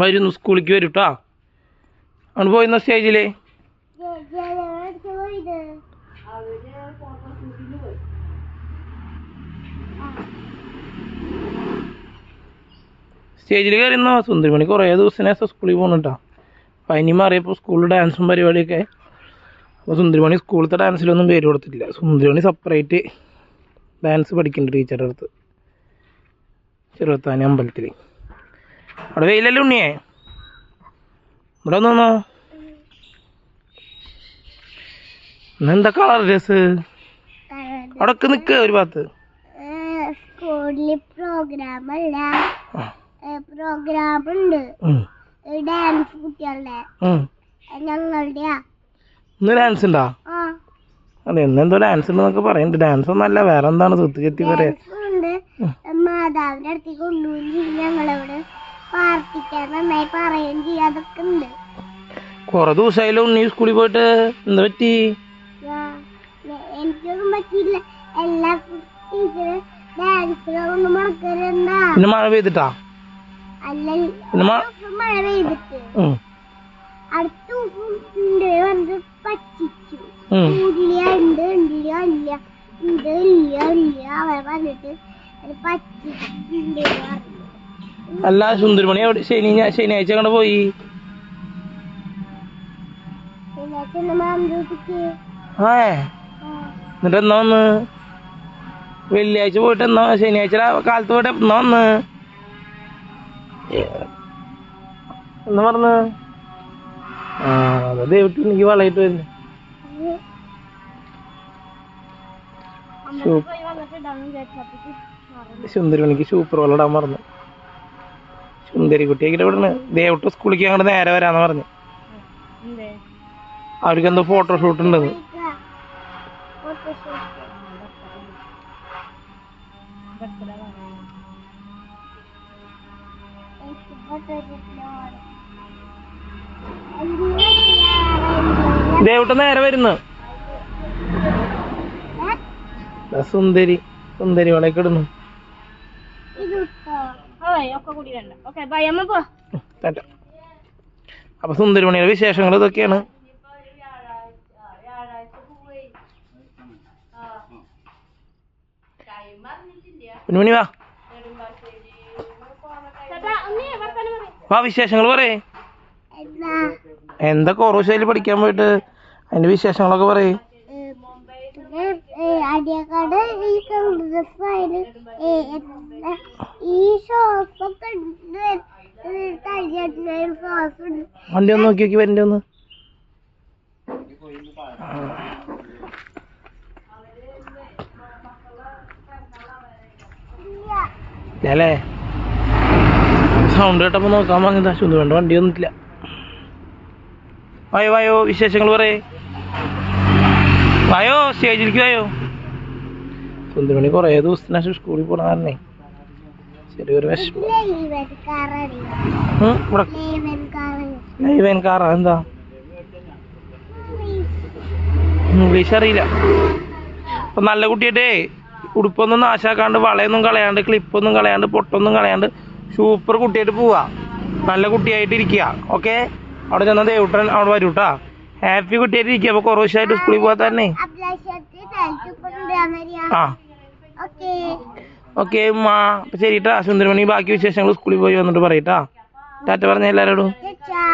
വരുന്നു സ്കൂളിലേക്ക് വരും കേട്ടോ അങ്ങോട്ട് പോയിരുന്ന സ്റ്റേജിൽ? സ്റ്റേജിൽ കയറുന്ന സുന്ദരിമണി കുറേ ദിവസം സ്കൂളിൽ സ്കൂളിൽ പോകുന്നുട്ടാ പനി മാറിയപ്പോൾ സ്കൂളിൽ ഡാൻസും പരിപാടിയൊക്കെ. അപ്പോൾ സുന്ദരിമണി സ്കൂളത്തെ ഡാൻസിലൊന്നും പേര് കൊടുത്തിട്ടില്ല. സുന്ദരിമണി സെപ്പറേറ്റ് ഡാൻസ് പഠിക്കുന്നുണ്ട് ടീച്ചറുടെ അടുത്ത്. ചെറുത്താനി അമ്പലത്തിൽ അവിടെ വെയിലല്ലേ ഉണ്ണിയേ? ഇവിടെ വന്നോ. എന്താ കളർ ഡ്രസ് അവിടൊക്കെ നിക്ക് ഒരു ഭാഗത്ത്. സ്കൂളിൽ പ്രോഗ്രാം അല്ല. പ്രോഗ്രാം ഉണ്ട്. ഉം, ഡാൻസ് കുട്ടികളുടെ. ഉം. ഞങ്ങളുടെയാ. ഇന്ന് ഡാൻസ് ഉണ്ടോ? അതെ ഇന്നെന്തോ ഡാൻസ് ഉണ്ടെന്നൊക്കെ പറയുന്നുണ്ട്. ഡാൻസ് ഒന്നല്ല വേറെ എന്താണ്? സുത്തി ചെത്തി പറയാ ഡാൻസ് ഉണ്ട്. മാതാവിന്റെ അടുത്തേക്ക് ഞങ്ങളവിടെ. പ്രാർത്ഥിക്കാൻ നന്നായി പറയുകയും ചെയ്യും. അതൊക്കെ ഉണ്ട്. കുറെ ദിവസമായാലും ഉണ്ണി സ്കൂളിൽ പോയിട്ട്. എന്താ പറ്റി? ഞാ- ഞാ- എനിക്കൊന്നും പറ്റിയില്ല. എല്ലാ ടീച്ചറ് ഡാൻസുകളൊന്നും മുടക്കരുണ്ടാ പിന്നെ മഴ പെയ്തിട്ടാ? അല്ല പിന്നെ മഴ ദിവസം മഴ പെയ്തിട്ട്. അടുത്ത ദിവസം ഉണ്ട് പറ്റിച്ചു. ഇല്ല ഉണ്ട് ഇല്ല ഇല്ല. ഉണ്ട് ഇല്ല ഇല്ല അവരെ പറഞ്ഞിട്ട് പറ്റിച്ചിട്ടുണ്ട് പറഞ്ഞു. അല്ല സുന്ദരമണി എവിടെ ശനി ശനിയാഴ്ച അങ്ങോട്ട് പോയി. ആ എന്നിട്ട് എന്നാ വന്ന്? വെള്ളിയാഴ്ച പോയിട്ട് എന്നാ ശനിയാഴ്ച കാലത്ത് പോയിട്ട് എന്നാ വന്ന്? എന്നാ പറഞ്ഞ്? ആ അതെ ദൈവത്തിൽ എനിക്ക് വളയിട്ട് വരുന്നു. സൂ- പോയി വന്നിട്ടുണ്ടാവും വിചാരിച്ചപ്പോഴേക്ക് സുന്ദരിമണിക്ക് സൂപ്പർ വളടാൻ പറഞ്ഞു. സുന്ദരി കുട്ടിയൊക്കെ ഇവിടുന്ന് ദേവട്ട് സ്കൂളിലേക്ക് അങ്ങോട്ട് നേരെ വരാന്ന് പറഞ്ഞു. അവർക്ക് എന്തോ ഫോട്ടോഷൂട്ട് ഉണ്ടെന്ന്. ദേവട്ട് നേരെ വരുന്നു. സുന്ദരി സുന്ദരി വളയൊക്കെ ഇടുന്നു. ഒക്കെ കൂടി വേണ്ട. ഓക്കെ ബൈ അമ്മ പോ. ടാറ്റ. അപ്പൊ സുന്ദരിമണിയുടെ വിശേഷങ്ങൾ ഇതൊക്കെയാണ്. വാ. വാ വിശേഷങ്ങൾ പറയേ. എന്താ? എന്താ കൊറോശയിൽ പഠിക്കാൻ പോയിട്ട്? അതിന്റെ വിശേഷങ്ങളൊക്കെ പറയേ. അടിയക്കാട് ഈ ഡ്രസ്സായാലും ഈ വണ്ടി ഒന്ന് നോക്കി നോക്കി വരണ്ട ഒന്ന്. അല്ലേ? സൗണ്ട് കേട്ടപ്പോ നോക്കാൻ വാങ്ങിയതാ. ശുദ്ധ വേണ്ട വണ്ടി ഒന്നുമില്ല വായോ വായോ വിശേഷങ്ങൾ പറയേ. വായോ സ്റ്റേജിലേക്ക് വായോ കൊറേ കുറേ ദിവസത്തിന് ശേഷം സ്കൂളിൽ പോണ കാരണേ ചെറിയൊരു വിഷമം. എന്താ ഇംഗ്ലീഷ് അറിയില്ല. അപ്പൊ നല്ല കുട്ടിയായിട്ടേ ഉടുപ്പൊന്നും നാശാക്കാണ്ട് വളയൊന്നും കളയാണ്ട് ക്ലിപ്പൊന്നും കളയാണ്ട് പൊട്ടൊന്നും കളയാണ്ട് സൂപ്പർ കുട്ടിയായിട്ട് പോവാ. നല്ല കുട്ടിയായിട്ട് ഇരിക്കുക ഓക്കെ? അവിടെ ചെന്ന ദേവുട്ടൻ അവിടെ വരൂട്ടാ. ഹാപ്പി കുട്ടിയായിട്ട് ഇരിക്കുക അപ്പൊ കുറേ ദിവസമായിട്ട് സ്കൂളിൽ പോകാൻ തന്നെ. ആ. ഓക്കേ. അപ്പൊ ശരി കേട്ടാ സുന്ദരമണി ബാക്കി വിശേഷങ്ങൾ സ്കൂളിൽ പോയി വന്നിട്ട് പറയട്ടാ ടാറ്റ പറഞ്ഞ എല്ലാവരോടും ചാ